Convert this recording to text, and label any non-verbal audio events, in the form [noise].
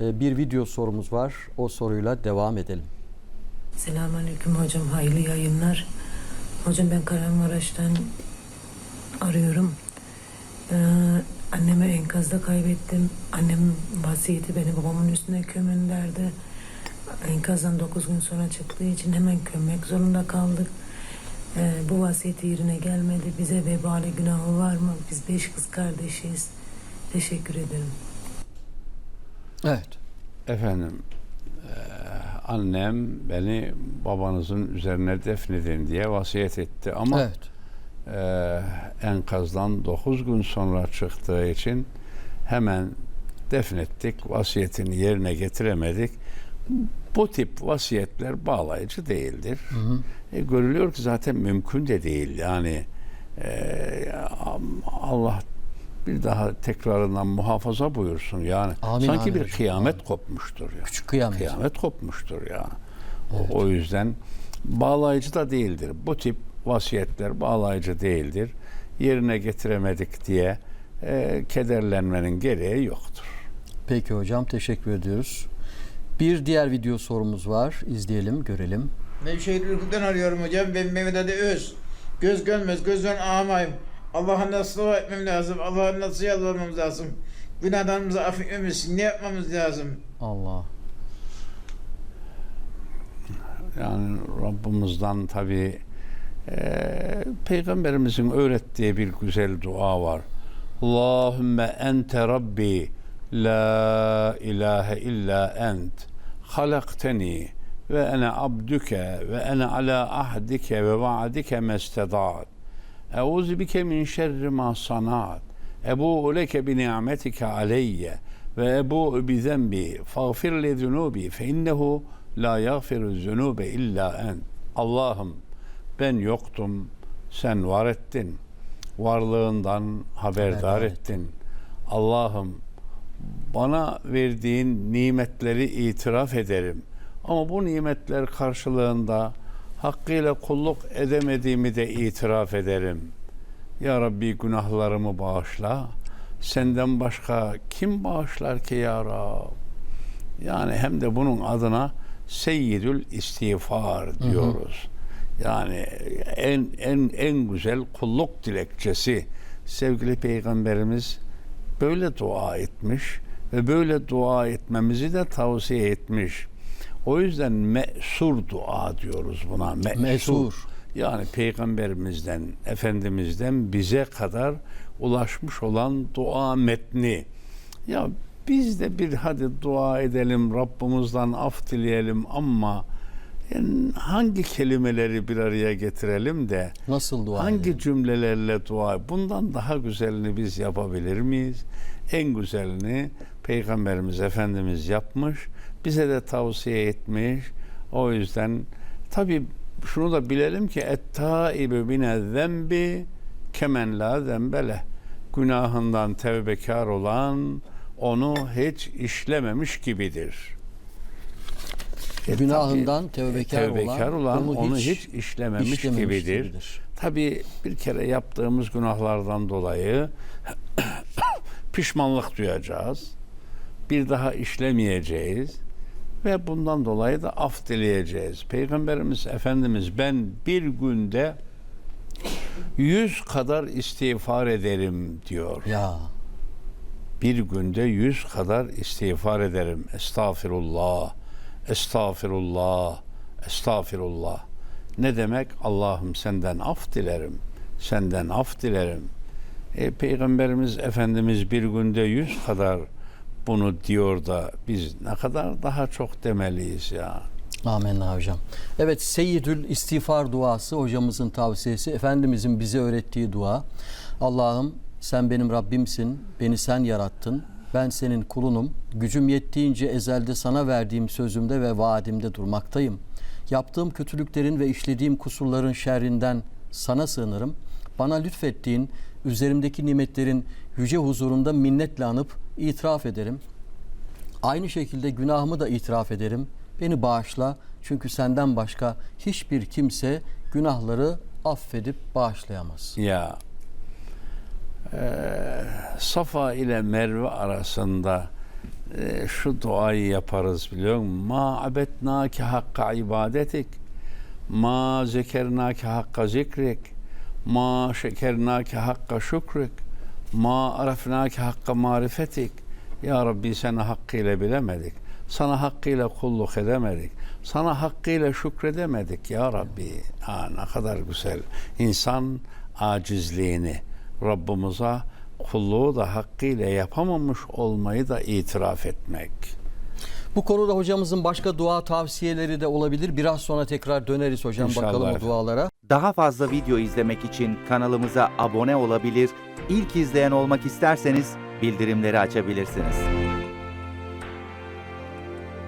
e, bir video sorumuz var. O soruyla devam edelim. Selamünaleyküm hocam. Hayırlı yayınlar. Hocam ben Kahramanmaraş'tan arıyorum. Ee, annemi enkazda kaybettim. Annem vasiyeti beni babamın üstüne kömün derdi. Enkazdan 9 gün sonra çıktığı için hemen kömmek zorunda kaldık. Ee, bu vasiyeti yerine gelmedi. Bize vebali günahı var mı? Biz beş kız kardeşiz. Teşekkür ederim. Evet. Efendim, annem beni babanızın üzerine defnedin diye vasiyet etti ama Evet. eee, enkazdan 9 gün sonra çıktığı için hemen defnettik, vasiyetini yerine getiremedik. Bu tip vasiyetler bağlayıcı değildir. Hı hı. E, görülüyor ki zaten mümkün de değil. Yani e, Allah bir daha tekrarından muhafaza buyursun. Yani Amin, sanki amin bir hocam, kıyamet amin. kopmuştur ya. Küçük kıyamet. Kıyamet kopmuştur ya. O- Evet. O, yüzden bağlayıcı da değildir. Bu tip vasiyetler bağlayıcı değildir. Yerine getiremedik diye e, kederlenmenin gereği yoktur. Peki hocam teşekkür ediyoruz. Bir diğer video sorumuz var. İzleyelim, görelim. Nevşehir Ürküt'ten arıyorum hocam. Ben Mehmet Ali Öz. Göz görmez, gözden ağamayım. Allah'a nasıl dua etmem lazım? Allah'a nasıl yalvarmamız lazım? Günahlarımızı affetmemiz için ne yapmamız lazım? Allah. Yani Rabbimizden tabi Peygamberimizin öğrettiği bir güzel dua var. Allahümme ente Rabbi la ilahe illa ent halakteni ve ene abduke ve ene ala ahdike ve vaadike mesteda'at. Euzu bike min şerri ma sanat. Ebu leke bi ni'metike aleyye ve ebu bi zenbi fagfir li zunubi fe innehu la yagfiru zunube illa en. Allah'ım ben yoktum, sen var ettin. Varlığından haberdar Haberdar ettin. Allah'ım bana verdiğin nimetleri itiraf ederim. Ama bu nimetler karşılığında hakkıyla kulluk edemediğimi de itiraf ederim. Ya Rabbi günahlarımı bağışla. Senden başka kim bağışlar ki ya Rab? Yani hem de bunun adına Seyyidül İstiğfar diyoruz. Yani en en en güzel kulluk dilekçesi. Sevgili Peygamberimiz böyle dua etmiş ve böyle dua etmemizi de tavsiye etmiş. O yüzden mesur dua diyoruz buna. Mesur. Mesur. Yani peygamberimizden, efendimizden bize kadar ulaşmış olan dua metni. Ya biz de bir hadi dua edelim, Rabbimizden af dileyelim ama yani hangi kelimeleri bir araya getirelim de Nasıl dua hangi edelim? cümlelerle dua bundan daha güzelini biz yapabilir miyiz? En güzelini Peygamberimiz Efendimiz yapmış, bize de tavsiye etmiş. O yüzden tabi şunu da bilelim ki et-taibu mine zembi kemen la zembele günahından tevbekar olan onu hiç işlememiş gibidir. E, Günahından tabii, tevbekar, tevbekar olan, olan onu hiç, işlememiş, işlememiş gibidir. gibidir. Tabii bir kere yaptığımız günahlardan dolayı [coughs] pişmanlık duyacağız. Bir daha işlemeyeceğiz ve bundan dolayı da af dileyeceğiz. Peygamberimiz Efendimiz ben bir günde yüz kadar istiğfar ederim diyor. Ya Bir günde yüz kadar istiğfar ederim. Estağfirullah, estağfirullah, estağfirullah. Ne demek? Allah'ım senden af dilerim. Senden af dilerim. E, Peygamberimiz Efendimiz bir günde yüz kadar bunu diyor da biz ne kadar daha çok demeliyiz ya. Amenna hocam. Evet Seyyidül İstiğfar duası hocamızın tavsiyesi. Efendimizin bize öğrettiği dua. Allah'ım sen benim Rabbimsin. Beni sen yarattın. Ben senin kulunum. Gücüm yettiğince ezelde sana verdiğim sözümde ve vaadimde durmaktayım. Yaptığım kötülüklerin ve işlediğim kusurların şerrinden sana sığınırım. Bana lütfettiğin üzerimdeki nimetlerin yüce huzurunda minnetle anıp itiraf ederim. Aynı şekilde günahımı da itiraf ederim. Beni bağışla çünkü senden başka hiçbir kimse günahları affedip bağışlayamaz. Ya Safa ile Merve arasında e, şu duayı yaparız biliyor musun? Ma abetnake hakka ibadetik. Ma zekernake hakka zikrik. Ma şekernake hakka şükrik. Ma arafnake hakka marifetik. Ya Rabbi seni hakkıyla bilemedik. Sana hakkıyla kulluk edemedik. Sana hakkıyla şükredemedik ya Rabbi. Ha, ne kadar güzel. İnsan acizliğini Rabbimize kulluğu da hakkıyla yapamamış olmayı da itiraf etmek. Bu konuda hocamızın başka dua tavsiyeleri de olabilir. Biraz sonra tekrar döneriz hocam İnşallah bakalım o dualara. Daha fazla video izlemek için kanalımıza abone olabilir, ilk izleyen olmak isterseniz bildirimleri açabilirsiniz.